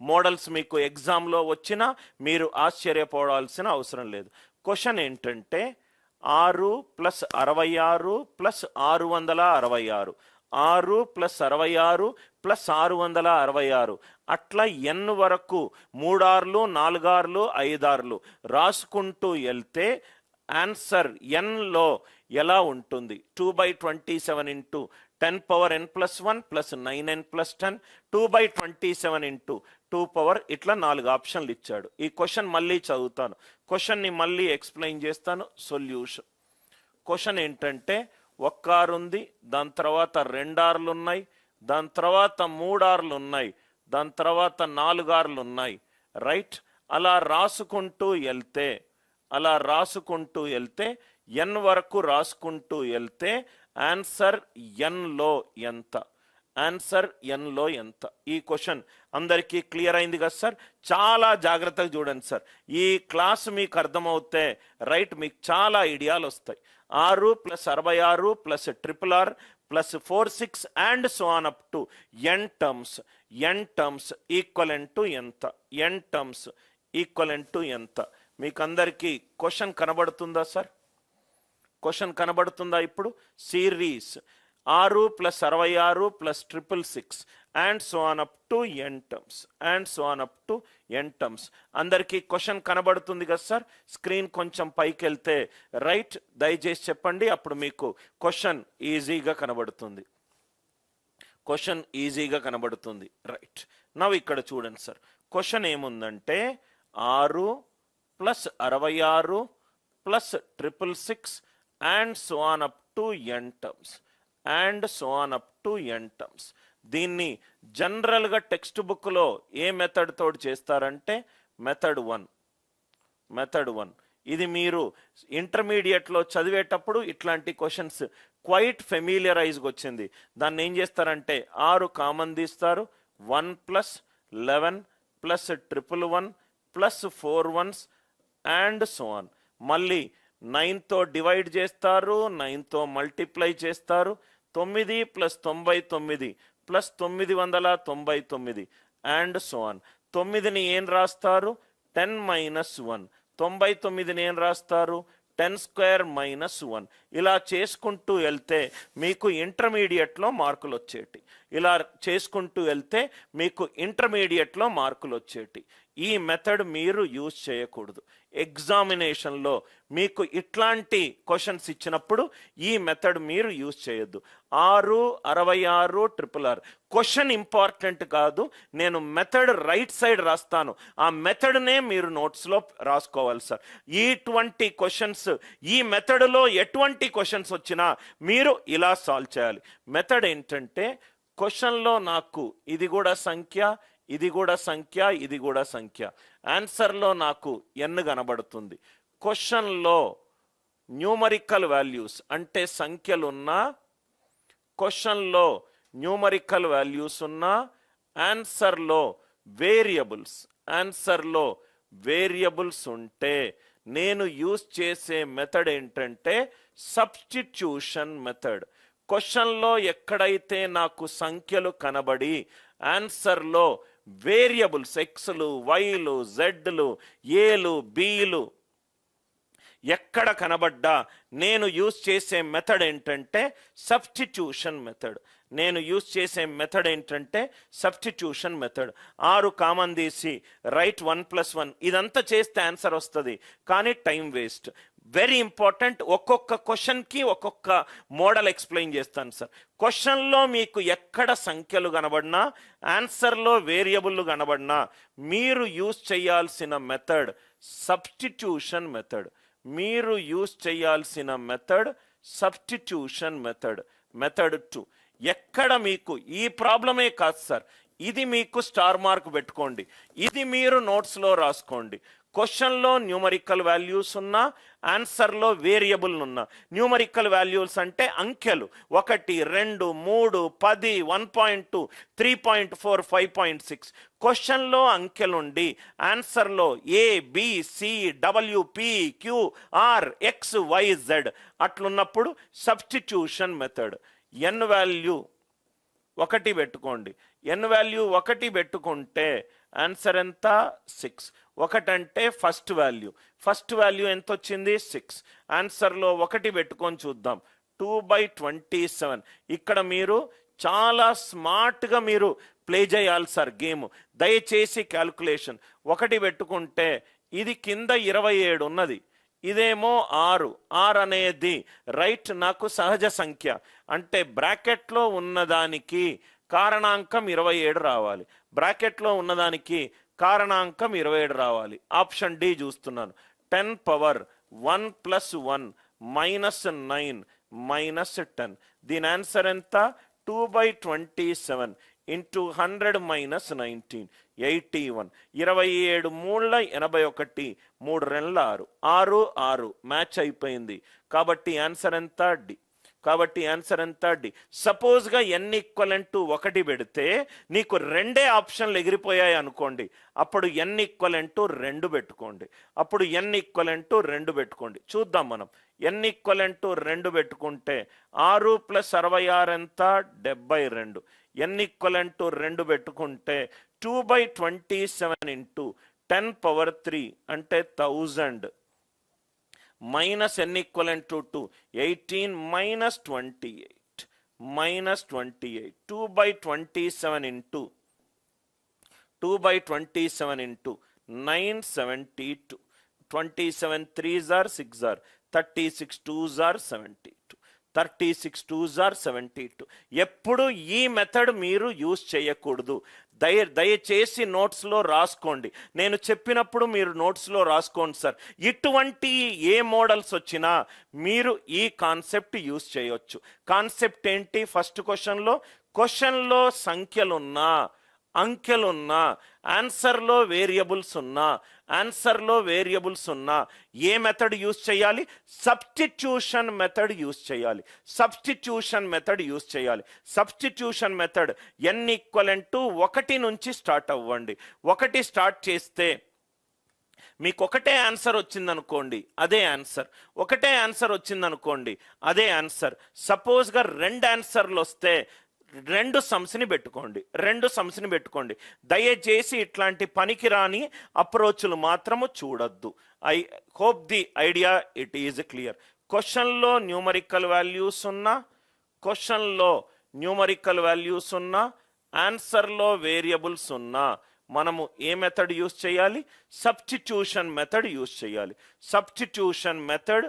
Models మీకు ఎగ్జామ్లో వచ్చినా మీరు ఆశ్చర్యపోవాల్సిన అవసరం లేదు. క్వశ్చన్ ఏంటంటే ఆరు ప్లస్ అరవై ఆరు ప్లస్ ఆరు వందల అరవై ఆరు. ఆరు ప్లస్ అరవై ఆరు ప్లస్ ఆరు వందల అరవై ఆరు. అట్లా ఎన్ వరకు మూడార్లు నాలుగార్లు ఐదార్లు రాసుకుంటూ వెళ్తే ఆన్సర్ ఎన్లో ఎలా ఉంటుంది? Two by twenty seven into ten power n plus one plus nine n plus ten two by twenty seven into two power ఇట్లా నాలుగు ఆప్షన్లు ఇచ్చాడు. ఈ క్వశ్చన్ మళ్ళీ చదువుతాను. క్వశ్చన్ని మళ్ళీ ఎక్స్ప్లెయిన్ చేస్తాను. సొల్యూషన్. క్వశ్చన్ ఏంటంటే ఒక్క ఆరు ఉంది దాని తర్వాత రెండు ఆర్లు ఉన్నాయి దాని తర్వాత మూడు ఆర్లు ఉన్నాయి దాని తర్వాత నాలుగు ఆర్లు ఉన్నాయి రైట్? అలా రాసుకుంటూ వెళ్తే అలా రాసుకుంటూ వెళ్తే ఎన్ వరకు రాసుకుంటూ వెళ్తే ఆన్సర్ ఎన్లో ఎంత? ఆన్సర్ ఎన్లో ఎంత? ఈ క్వశ్చన్ అందరికీ క్లియర్ అయింది కదా సార్ చాలా జాగ్రత్తగా చూడండి సార్ ఈ క్లాస్ మీకు అర్థమవుతే రైట్ మీకు చాలా ఐడియాలు వస్తాయి. ఆరు ప్లస్ అరవై ఆరు plus triple R plus four six and so on up to n terms n terms equivalent to ఎంత? ఎన్ టర్మ్స్ ఈక్వలెంట్ టు ఎంత? మీకు అందరికీ క్వశ్చన్ కనబడుతుందా సార్ క్వశ్చన్ కనబడుతుందా ఇప్పుడు? సిరీస్. ఆరు ప్లస్ అరవై ఆరు plus triple six. And so on up to n terms. And so on up to n terms. అందరికీ క్వశ్చన్ కనబడుతుంది కదా సార్? స్క్రీన్ కొంచెం పైకి వెళ్తే రైట్. దయచేసి చెప్పండి అప్పుడు మీకు క్వశ్చన్ ఈజీగా కనబడుతుంది. క్వశ్చన్ ఈజీగా కనబడుతుంది. రైట్. నవ్వు ఇక్కడ చూడండి సార్. క్వశ్చన్ ఏముందంటే ఆరు ప్లస్ అరవై ఆరు plus triple six and so on up to n terms and so on up to n terms దీన్ని జనరల్గా టెక్స్ట్ బుక్లో ఏ మెథడ్ తోటి చేస్తారంటే మెథడ్ వన్ మెథడ్ వన్ ఇది మీరు ఇంటర్మీడియట్లో చదివేటప్పుడు ఇట్లాంటి క్వశ్చన్స్ క్వైట్ ఫెమిలియరైజ్గా వచ్చింది. దాన్ని ఏం చేస్తారంటే ఆరు కామన్ తీస్తారు. One plus eleven plus triple one plus four ones and so on మళ్ళీ నైన్తో డివైడ్ చేస్తారు నైన్తో మల్టిప్లై చేస్తారు. తొమ్మిది ప్లస్ తొంభై తొమ్మిది ప్లస్ తొమ్మిది వందల తొంభై తొమ్మిది అండ్ సోన్ తొమ్మిదిని ఏం రాస్తారు? Ten minus one. తొంభై తొమ్మిదిని ఏం రాస్తారు? Ten square minus one. ఇలా చేసుకుంటూ వెళ్తే మీకు ఇంటర్మీడియట్లో మార్కులు వచ్చేటి. ఇలా చేసుకుంటూ వెళ్తే మీకు ఇంటర్మీడియట్లో మార్కులు వచ్చేటి. ఈ మెథడ్ మీరు యూజ్ చేయకూడదు. ఎగ్జామినేషన్లో మీకు ఇట్లాంటి క్వశ్చన్స్ ఇచ్చినప్పుడు ఈ మెథడ్ మీరు యూజ్ చేయొద్దు. ఆరు అరవై ఆరు ట్రిపుల్ ఆర్ క్వశ్చన్ ఇంపార్టెంట్ కాదు. నేను మెథడ్ రైట్ సైడ్ రాస్తాను. ఆ మెథడ్నే మీరు నోట్స్లో రాసుకోవాలి సార్ ఇటువంటి క్వశ్చన్స్ ఈ మెథడ్లో ఎటువంటి క్వశ్చన్స్ వచ్చినా మీరు ఇలా సాల్వ్ చేయాలి. మెథడ్ ఏంటంటే క్వశ్చన్లో నాకు ఇది కూడా సంఖ్య ఇది కూడా సంఖ్య ఇది కూడా సంఖ్య. ఆన్సర్లో నాకు ఎన్ కనబడుతుంది. క్వశ్చన్లో న్యూమరికల్ వాల్యూస్ అంటే సంఖ్యలున్నా క్వశ్చన్లో న్యూమరికల్ వాల్యూస్ ఉన్నా ఆన్సర్లో వేరియబుల్స్ ఆన్సర్లో వేరియబుల్స్ ఉంటే నేను యూజ్ చేసే మెథడ్ ఏంటంటే సబ్స్టిట్యూషన్ మెథడ్ క్వశ్చన్లో ఎక్కడైతే నాకు సంఖ్యలు కనబడి ఆన్సర్లో వేరియబుల్స్ ఎక్స్లు వైలు జెడ్లు ఏలు బీలు. ఎక్కడ కనబడ్డా నేను యూజ్ చేసే మెథడ్ ఏంటంటే సబ్స్టిట్యూషన్ మెథడ్. నేను యూజ్ చేసే మెథడ్ ఏంటంటే సబ్స్టిట్యూషన్ మెథడ్. ఆరు కామన్ తీసి రైట్ వన్ ప్లస్ వన్. ఇదంతా చేస్తే ఆన్సర్ వస్తుంది. కానీ టైం వేస్ట్. వెరీ ఇంపార్టెంట్ ఒక్కొక్క క్వశ్చన్కి ఒక్కొక్క మోడల్ ఎక్స్ప్లెయిన్ చేస్తాను సార్ క్వశ్చన్లో మీకు ఎక్కడ సంఖ్యలు కనబడినా ఆన్సర్లో వేరియబుల్ కనబడినా మీరు యూజ్ చేయాల్సిన మెథడ్ సబ్స్టిట్యూషన్ మెథడ్ మీరు యూజ్ చేయాల్సిన method substitution method method two ఎక్కడ మీకు ఈ ప్రాబ్లమే కాదు సార్ ఇది మీకు స్టార్ మార్క్ పెట్టుకోండి. ఇది మీరు నోట్స్లో రాసుకోండి. క్వశ్చన్లో న్యూమరికల్ వాల్యూస్ ఉన్నా ఆన్సర్లో వేరియబుల్ ఉన్నా న్యూమరికల్ వాల్యూస్ అంటే అంకెలు. ఒకటి రెండు మూడు పది one point two three point four five point six. క్వశ్చన్లో అంకెలుండి ఆన్సర్లో A B C W P Q R X Y Z అట్లున్నప్పుడు substitution method. N value ఒకటి పెట్టుకోండి. ఎన్ వాల్యూ ఒకటి పెట్టుకుంటే ఆన్సర్ ఎంత? సిక్స్ ఒకటంటే ఫస్ట్ వాల్యూ ఫస్ట్ వాల్యూ ఎంత వచ్చింది సిక్స్ ఆన్సర్లో ఒకటి పెట్టుకొని చూద్దాం. టూ బై ట్వంటీ సెవెన్ ఇక్కడ మీరు చాలా స్మార్ట్గా మీరు ప్లే చేయాలి సార్ గేమ్ దయచేసి క్యాల్కులేషన్ ఒకటి పెట్టుకుంటే ఇది కింద ఇరవై ఏడు ఉన్నది. ఇదేమో ఆరు. ఆరు అనేది రైట్ నాకు సహజ సంఖ్య. అంటే బ్రాకెట్లో ఉన్నదానికి కారణాంకం ఇరవై ఏడు రావాలి. బ్రాకెట్లో ఉన్నదానికి కారణాంకం ఇరవై ఏడు రావాలి. ఆప్షన్ డి చూస్తున్నాను. Ten power one plus one minus nine minus ten. దీని ఆన్సర్ ఎంత? Two by twenty seven into hundred minus nineteen. Eighty one. ఇరవై ఏడు మూళ్ళ ఎనభై ఒకటి మూడు రెండ్ల ఆరు. ఆరు ఆరు. మ్యాచ్ అయిపోయింది. కాబట్టి ఆన్సర్ ఎంత? డి. కాబట్టి ఆన్సర్ ఎంత డి సపోజ్గా ఎన్ ఈక్వలెంట్ టు ఒకటి పెడితే నీకు రెండే ఆప్షన్లు ఎగిరిపోయాయి అనుకోండి. అప్పుడు ఎన్ ఈక్వలెంట్ టు రెండు పెట్టుకోండి. అప్పుడు ఎన్ ఈక్వలెంట్ టు రెండు పెట్టుకోండి. చూద్దాం మనం. ఎన్ ఈక్వలెంట్ టు రెండు పెట్టుకుంటే ఆరు ప్లస్ అరవై ఆరు ఎంత? డెబ్బై రెండు. ఎన్ ఈక్వలెంట్ టు రెండు పెట్టుకుంటే two by twenty seven into ten power three అంటే thousand minus n equivalent to two eighteen minus twenty eight minus twenty eight two by twenty seven into two by twenty seven into nine seventy two twenty seven three jar six jar thirty six two jar seventy two thirty six two jar seventy two ఎప్పుడు ఈ method మీరు use చేయకూడదు. దయ దయచేసి నోట్స్లో రాసుకోండి. నేను చెప్పినప్పుడు మీరు నోట్స్లో రాసుకోండి సార్. ఇటువంటి ఏ మోడల్స్ వచ్చినా మీరు ఈ కాన్సెప్ట్ యూస్ చేయొచ్చు. కాన్సెప్ట్ ఏంటి? ఫస్ట్ క్వశ్చన్లో క్వశ్చన్లో సంఖ్యలున్నా అంకెలున్నా ఆన్సర్లో వేరియబుల్స్ ఉన్నా ఆన్సర్లో వేరియబుల్స్ ఉన్నా ఏ మెథడ్ యూస్ చేయాలి? సబ్స్టిట్యూషన్ మెథడ్ యూస్ చేయాలి. సబ్స్టిట్యూషన్ మెథడ్ యూస్ చేయాలి. Substitution method n equivalent to ఒకటి నుంచి స్టార్ట్ అవ్వండి. ఒకటి స్టార్ట్ చేస్తే మీకు ఒకటే ఆన్సర్ వచ్చిందనుకోండి అదే ఆన్సర్. ఒకటే ఆన్సర్ వచ్చిందనుకోండి అదే ఆన్సర్. సపోజ్గా రెండు ఆన్సర్లు వస్తే రెండు సమ్స్ని పెట్టుకోండి. రెండు సమ్స్ని పెట్టుకోండి. దయచేసి ఇట్లాంటి పనికిరాని అప్రోచ్లు మాత్రము చూడొద్దు. I hope the idea it is clear. క్వశ్చన్లో న్యూమరికల్ వాల్యూస్ ఉన్నా క్వశ్చన్లో న్యూమరికల్ వాల్యూస్ ఉన్నా ఆన్సర్లో వేరియబుల్స్ ఉన్నా మనము ఏ మెథడ్ యూస్ చేయాలి? సబ్స్టిట్యూషన్ మెథడ్ యూస్ చేయాలి. Substitution method